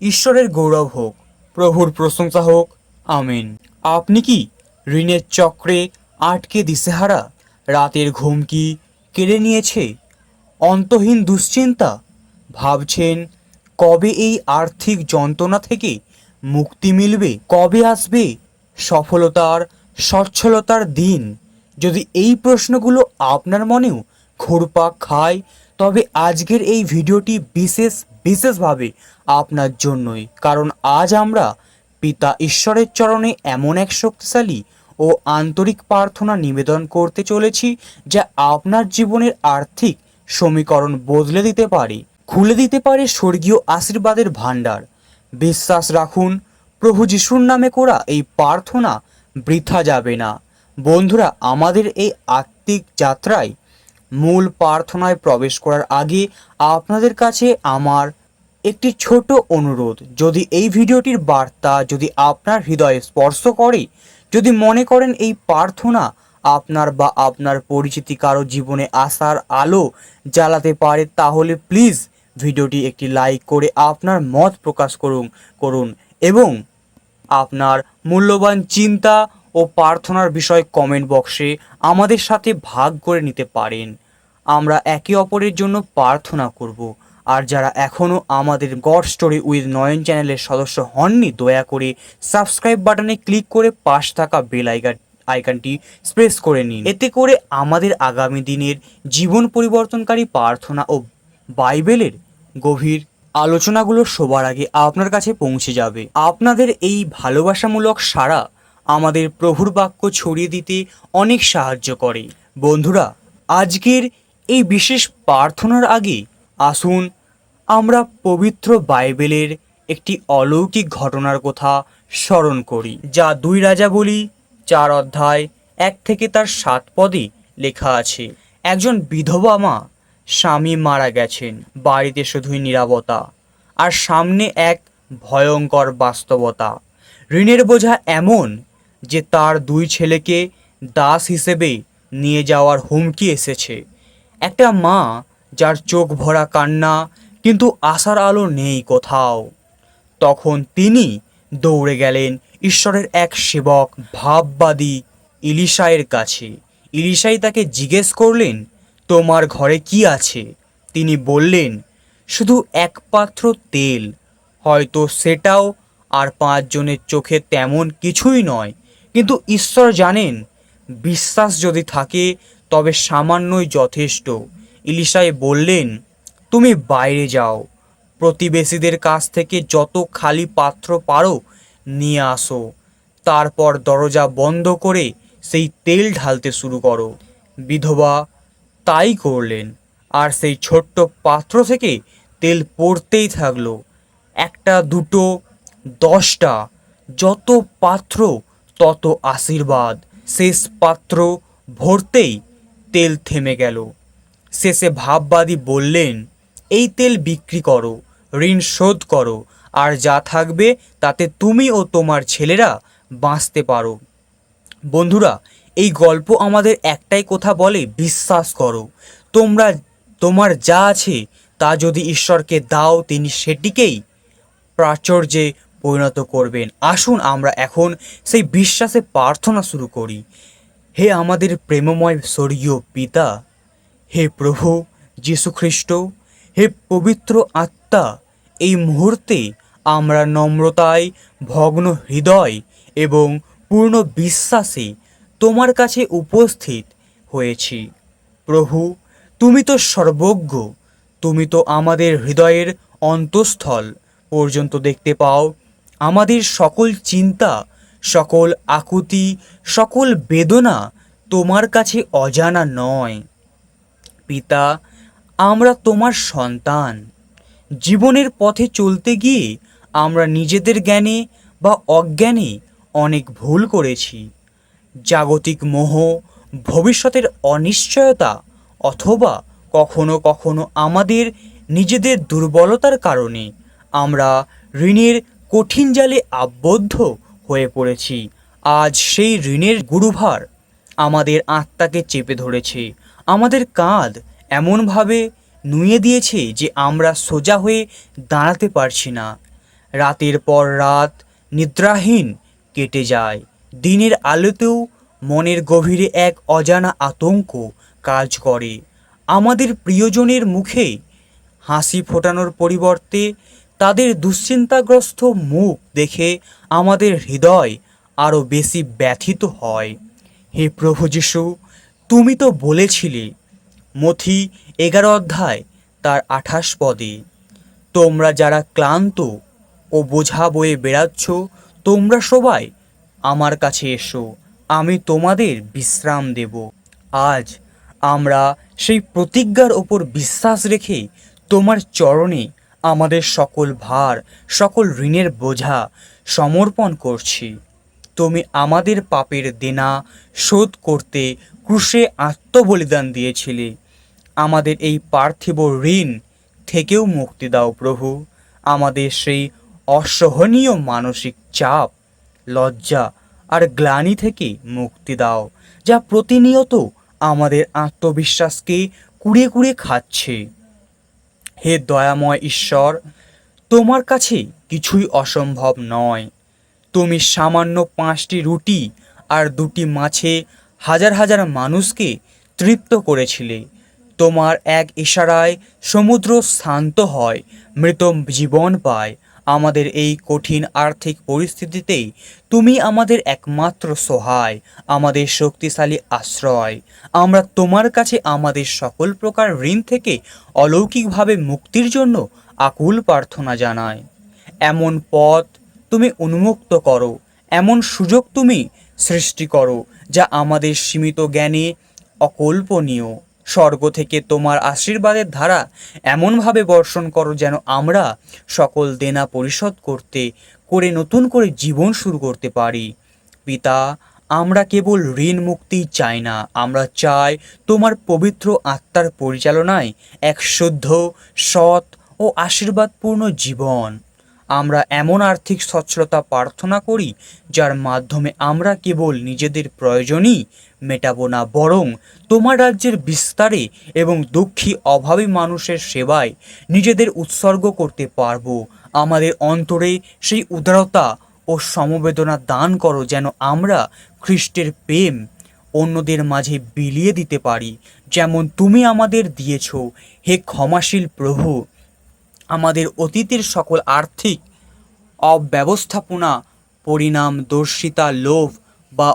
ঈশ্বরের গৌরব হোক, প্রভুর প্রশংসা হোক, আমিন। আপনি কি ঋণের চক্রে আটকে দিশেহারা? রাতের ঘুম কি কেড়ে নিয়েছে? অন্তহীন দুশ্চিন্তা? ভাবছেন, কবে এই আর্থিক যন্ত্রণা থেকে মুক্তি মিলবে? কবে আসবে সফলতার, সচ্ছলতার দিন? যদি এই প্রশ্নগুলো আপনার মনেও ঘুরপাক খায় তবে আজকের এই ভিডিওটি বিশেষ, বিশেষভাবে আপনার জন্যই। কারণ আজ আমরা পিতা ঈশ্বরের চরণে এমন এক শক্তিশালী ও আন্তরিক প্রার্থনা নিবেদন করতে চলেছি যা আপনার জীবনের আর্থিক সমীকরণ বদলে দিতে পারে, খুলে দিতে পারে স্বর্গীয় আশীর্বাদের ভাণ্ডার। বিশ্বাস রাখুন, প্রভু যিশুর নামে করা এই প্রার্থনা বৃথা যাবে না। বন্ধুরা, আমাদের এই আত্মিক যাত্রায় মূল প্রার্থনায় প্রবেশ করার আগে আপনাদের কাছে আমার একটি ছোট অনুরোধ। যদি এই ভিডিওটির বার্তা যদি আপনার হৃদয়ে স্পর্শ করে, যদি মনে করেন এই প্রার্থনা আপনার বা আপনার পরিচিতি কারও জীবনে আসার আলো জ্বালাতে পারে, তাহলে প্লিজ ভিডিওটি একটি লাইক করে আপনার মত প্রকাশ করুন করুন এবং আপনার মূল্যবান চিন্তা ও প্রার্থনার বিষয় কমেন্ট বক্সে আমাদের সাথে ভাগ করে নিতে পারেন। আমরা একে অপরের জন্য প্রার্থনা করব। আর যারা এখনও আমাদের গড স্টোরি উইথ নয়ন চ্যানেলের সদস্য হননি, দয়া করে সাবস্ক্রাইব বাটনে ক্লিক করে পাশ থাকা বেল আইকন আইকনটি প্রেস করে নিন। এতে করে আমাদের আগামী দিনের জীবন পরিবর্তনকারী প্রার্থনা ও বাইবেলের গভীর আলোচনাগুলো সবার আগে আপনার কাছে পৌঁছে যাবে। আপনাদের এই ভালোবাসামূলক সাড়া আমাদের প্রভুর বাক্য ছড়িয়ে দিতে অনেক সাহায্য করে। বন্ধুরা, আজকের এই বিশেষ প্রার্থনার আগে আসুন, আমরা পবিত্র বাইবেলের একটি অলৌকিক ঘটনার কথা স্মরণ করি, যা দুই রাজা বলি, চার অধ্যায়, এক থেকে তার সাত পদে লেখা আছে, একজন বিধবা মা স্বামী মারা গেছেন, বাড়িতে শুধুই নীরবতা আর সামনে এক ভয়ঙ্কর বাস্তবতা। ঋণের বোঝা এমন যে তার দুই ছেলেকে দাস হিসেবে নিয়ে যাওয়ার হুমকি এসেছে। একটা মা যার চোখ ভরা কান্না কিন্তু আশার আলো নেই কোথাও। তখন তিনি দৌড়ে গেলেন ঈশ্বরের এক সেবক ভাববাদী ইলিশায়ের কাছে। ইলিশাই তাকে জিজ্ঞেস করলেন, তোমার ঘরে কি আছে? তিনি বললেন, শুধু এক পাত্র তেল। হয়তো সেটাও আর পাঁচজনের চোখে তেমন কিছুই নয় কিন্তু ঈশ্বর জানেন, বিশ্বাস যদি থাকে, তবে সামান্যই যথেষ্ট। ইলিশাই বললেন, তুমি বাইরে যাও। প্রতিবেশীদের কাছ থেকে যত খালি পাত্র পারো, নিয়ে আসো। তারপর দরজা বন্ধ করে সেই তেল ঢালতে শুরু করো। বিধবা তাই করলেন, আর সেই ছোট্ট পাত্র থেকে তেল পড়তেই থাকল। একটা, দুটো, দশটা, যত পাত্র তত আশীর্বাদ। শেষ পাত্র ভরতেই তেল থেমে গেল। শেষে ভাববাদী বললেন, এই তেল বিক্রি করো, ঋণ শোধ করো, আর যা থাকবে তাতে তুমি ও তোমার ছেলেরা বাঁচতে পারো। বন্ধুরা, এই গল্প আমাদের একটাই কথা বলে, বিশ্বাস করো। তোমরা, তোমার যা আছে তা যদি ঈশ্বরকে দাও, তিনি সেটিকেই প্রাচুর্যে পরিণত করবেন। আসুন আমরা এখন সেই বিশ্বাসে প্রার্থনা শুরু করি। হে আমাদের প্রেমময় স্বর্গীয় পিতা, হে প্রভু যীশুখ্রিস্ট হে পবিত্র আত্মা, এই মুহূর্তে আমরা নম্রতায়, ভগ্ন হৃদয় এবং পূর্ণ বিশ্বাসে তোমার কাছে উপস্থিত হয়েছি। প্রভু, তুমি তো সর্বজ্ঞ, তুমি তো আমাদের হৃদয়ের অন্তঃস্থল পর্যন্ত দেখতে পাও। আমাদের সকল চিন্তা, সকল আকুতি, সকল বেদনা তোমার কাছে অজানা নয়। পিতা, আমরা তোমার সন্তান। জীবনের পথে চলতে গিয়ে আমরা নিজেদের জ্ঞানে বা অজ্ঞানে অনেক ভুল করেছি। জাগতিক মোহ, ভবিষ্যতের অনিশ্চয়তা অথবা কখনো কখনো আমাদের নিজেদের দুর্বলতার কারণে আমরা ঋণের কঠিন জালে আবদ্ধ হয়ে পড়েছি। আজ সেই ঋণের গুরুভার আমাদের আত্মাকে চেপে ধরেছে। আমাদের কাঁধ এমনভাবে নুয়ে দিয়েছে যে আমরা সোজা হয়ে দাঁড়াতে পারছি না। রাতের পর রাত নিদ্রাহীন কেটে যায়। দিনের আলোতেও মনের গভীরে এক অজানা আতঙ্ক কাজ করে। আমাদের প্রিয়জনের মুখে হাসি ফোটানোর পরিবর্তে তাদের দুশ্চিন্তাগ্রস্ত মুখ দেখে আমাদের হৃদয় আরও বেশি ব্যথিত হয়। হে প্রভু যিশু, তুমি তো বলেছিলে, মথি এগারো অধ্যায়, তার আঠাশ পদে, তোমরা যারা ক্লান্ত ও বোঝা বয়ে বেড়াচ্ছ, তোমরা সবাই আমার কাছে এসো, আমি তোমাদের বিশ্রাম দেব। আজ আমরা সেই প্রতিজ্ঞার ওপর বিশ্বাস রেখে তোমার চরণে আমাদের সকল ভার, সকল ঋণের বোঝা সমর্পণ করছি। তুমি আমাদের পাপের দেনা শোধ করতে ক্রুশে আত্মবলিদান দিয়েছিলে। আমাদের এই পার্থিব ঋণ থেকেও মুক্তি দাও প্রভু। আমাদের সেই অসহনীয় মানসিক চাপ, লজ্জা আর গ্লানি থেকে মুক্তি দাও, যা প্রতিনিয়ত আমাদের আত্মবিশ্বাসকে কুড়ে কুড়ে খাচ্ছে। হে দয়াময় ঈশ্বর, তোমার কাছে কিছুই অসম্ভব নয়। তুমি সামান্য পাঁচটি রুটি আর দুটি মাছে হাজার হাজার মানুষকে তৃপ্ত করেছিলে। তোমার এক ইশারায় সমুদ্র শান্ত হয়, মৃত জীবন পায়। আমাদের এই কঠিন আর্থিক পরিস্থিতিতেই তুমি আমাদের একমাত্র সহায়, আমাদের শক্তিশালী আশ্রয়। আমরা তোমার কাছে আমাদের সকল প্রকার ঋণ থেকে অলৌকিকভাবে মুক্তির জন্য আকুল প্রার্থনা জানাই। এমন পথ তুমি উন্মুক্ত করো, এমন সুযোগ তুমি সৃষ্টি করো, যা আমাদের সীমিত জ্ঞানে অকল্পনীয়। স্বর্গ থেকে তোমার আশীর্বাদের ধারা এমনভাবে বর্ষণ করো যেন আমরা সকল দেনা পরিশোধ করতে, করে নতুন করে জীবন শুরু করতে পারি। পিতা, আমরা কেবল ঋণ মুক্তি চাই না। আমরা চাই তোমার পবিত্র আত্মার পরিচালনায় এক শুদ্ধ, সৎ ও আশীর্বাদপূর্ণ জীবন। আমরা এমন আর্থিক সচ্ছলতা প্রার্থনা করি, যার মাধ্যমে আমরা কেবল নিজেদের প্রয়োজনই মেটাবো না, বরং তোমার রাজ্যের বিস্তারে এবং দুঃখী অভাবী মানুষের সেবায় নিজেদের উৎসর্গ করতে পারব। আমাদের অন্তরে সেই উদারতা ও সমবেদনা দান করো যেন আমরা খ্রিস্টের প্রেম অন্যদের মাঝে বিলিয়ে দিতে পারি। যেমন তুমি আমাদের দিয়েছ, হে ক্ষমাশীল প্রভু। আমাদের অতীতের সকল আর্থিক অব্যবস্থাপনা, পরিণাম, দর্শিতা, লোভ বা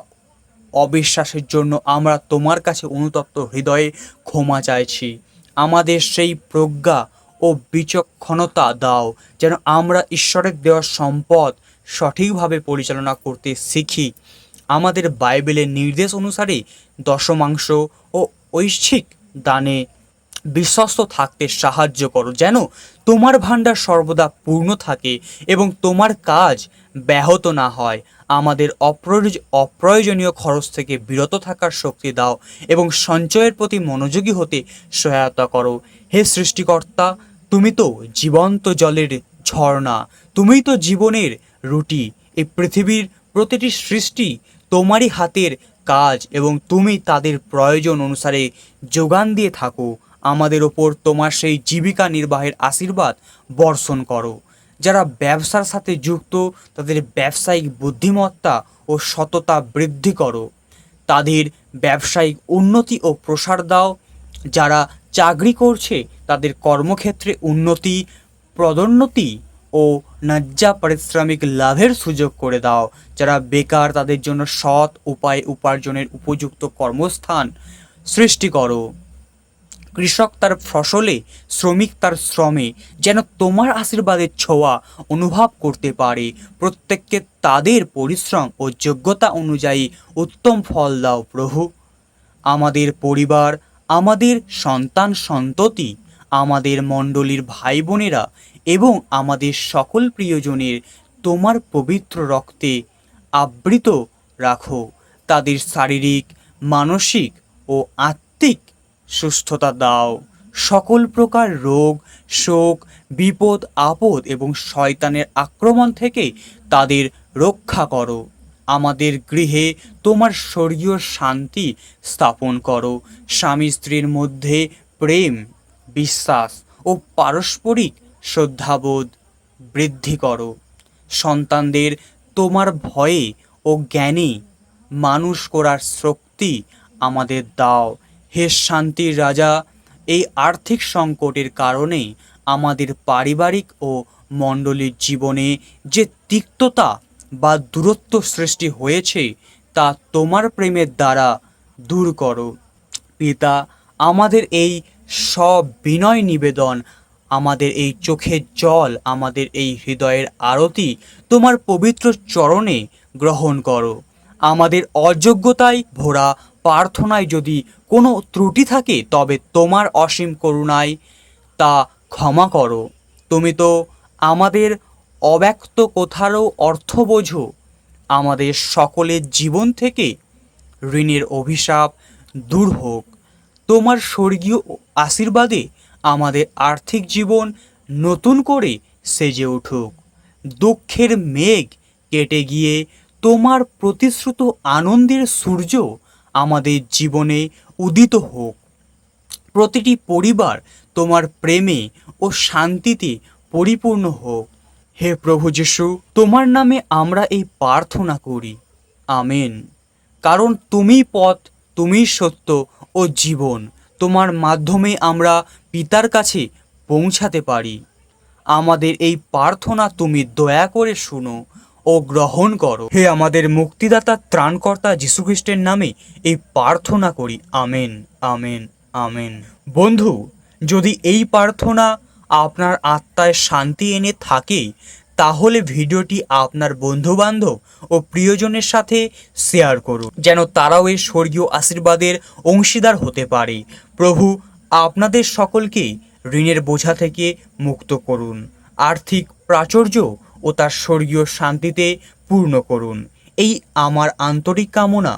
অবিশ্বাসের জন্য আমরা তোমার কাছে অনুতপ্ত হৃদয়ে ক্ষমা চাইছি। আমাদের সেই প্রজ্ঞা ও বিচক্ষণতা দাও যেন আমরা ঈশ্বরের দেওয়া সম্পদ সঠিকভাবে পরিচালনা করতে শিখি। আমাদের বাইবেলের নির্দেশ অনুসারে দশমাংশ ও ঐচ্ছিক দানে বিশ্বস্ত থাকতে সাহায্য করো, যেন তোমার ভাণ্ডার সর্বদা পূর্ণ থাকে এবং তোমার কাজ ব্যাহত না হয়। আমাদের অপ্রয়োজ অপ্রয়োজনীয় খরচ থেকে বিরত থাকার শক্তি দাও এবং সঞ্চয়ের প্রতি মনোযোগী হতে সহায়তা করো। হে সৃষ্টিকর্তা, তুমি তো জীবন্ত জলের ঝর্ণা, তুমিই তো জীবনের রুটি। এই পৃথিবীর প্রতিটি সৃষ্টি তোমারই হাতের কাজ এবং তুমি তাদের প্রয়োজন অনুসারে যোগান দিয়ে থাকো। আমাদের ওপর তোমার সেই জীবিকা নির্বাহের আশীর্বাদ বর্ষণ করো। যারা ব্যবসার সাথে যুক্ত, তাদের ব্যবসায়িক বুদ্ধিমত্তা ও সততা বৃদ্ধি করো। তাদের ব্যবসায়িক উন্নতি ও প্রসার দাও। যারা চাকরি করছে, তাদের কর্মক্ষেত্রে উন্নতি, পদোন্নতি ও ন্যায্য পারিশ্রমিক লাভের সুযোগ করে দাও। যারা বেকার, তাদের জন্য সৎ উপায়ে উপার্জনের উপযুক্ত কর্মস্থান সৃষ্টি করো। কৃষক তার ফসলে, শ্রমিক তার শ্রমে যেন তোমার আশীর্বাদের ছোঁয়া অনুভব করতে পারে। প্রত্যেককে তাদের পরিশ্রম ও যোগ্যতা অনুযায়ী উত্তম ফল দাও প্রভু। আমাদের পরিবার, আমাদের সন্তান সন্ততি, আমাদের মণ্ডলীর ভাই বোনেরা এবং আমাদের সকল প্রিয়জনের তোমার পবিত্র রক্তে আবৃত রাখো। তাদের শারীরিক, মানসিক ও আত্মিক সুস্থতা দাও। সকল প্রকার রোগ, শোক, বিপদ, আপদ এবং শয়তানের আক্রমণ থেকে তাদের রক্ষা করো। আমাদের গৃহে তোমার স্বর্গীয় শান্তি স্থাপন করো। স্বামী স্ত্রীর মধ্যে প্রেম, বিশ্বাস ও পারস্পরিক শ্রদ্ধাবোধ বৃদ্ধি করো। সন্তানদের তোমার ভয়ে ও জ্ঞানে মানুষ করার শক্তি আমাদের দাও। হে শান্তির রাজা, এই আর্থিক সংকটের কারণে আমাদের পারিবারিক ও মণ্ডলীর জীবনে যে তিক্ততা বা দূরত্ব সৃষ্টি হয়েছে, তা তোমার প্রেমের দ্বারা দূর করো। পিতা, আমাদের এই সব বিনয় নিবেদন, আমাদের এই চোখের জল, আমাদের এই হৃদয়ের আরতি তোমার পবিত্র চরণে গ্রহণ করো। আমাদের অযোগ্যতায় ভরা প্রার্থনায় যদি কোনো ত্রুটি থাকে, তবে তোমার অসীম করুণায় তা ক্ষমা করো। তুমি তো আমাদের অব্যক্ত কোথারও অর্থ বোঝো। আমাদের সকলের জীবন থেকে ঋণের অভিশাপ দূর হোক। তোমার স্বর্গীয় আশীর্বাদে আমাদের আর্থিক জীবন নতুন করে সেজে উঠুক। দুঃখের মেঘ কেটে গিয়ে তোমার প্রতিশ্রুত আনন্দের সূর্য আমাদের জীবনে উদিত হোক। প্রতিটি পরিবার তোমার প্রেমে ও শান্তিতে পরিপূর্ণ হোক। হে প্রভু যিশু, তোমার নামে আমরা এই প্রার্থনা করি। আমেন। কারণ তুমি পথ তুমি সত্য ও জীবন। তোমার মাধ্যমে আমরা পিতার কাছে পৌঁছাতে পারি। আমাদের এই প্রার্থনা তুমি দয়া করে শুনো। ও গ্রহণ করো। হে আমাদের মুক্তিদাতা, ত্রাণকর্তা যীশুখ্রিস্টের নামে এই প্রার্থনা করি। আমেন আমেন আমেন। বন্ধু, যদি এই প্রার্থনা আপনার আত্মায় শান্তি এনে থাকে, তাহলে ভিডিওটি আপনার বন্ধুবান্ধব ও প্রিয়জনের সাথে শেয়ার করুন, যেন তারাও এই স্বর্গীয় আশীর্বাদের অংশীদার হতে পারে। প্রভু, আপনাদের সকলকে ঋণের বোঝা থেকে মুক্ত করুন। আর্থিক প্রাচুর্য ও তার স্বর্গীয় শান্তিতে পূর্ণ করুন। এই আমার আন্তরিক কামনা।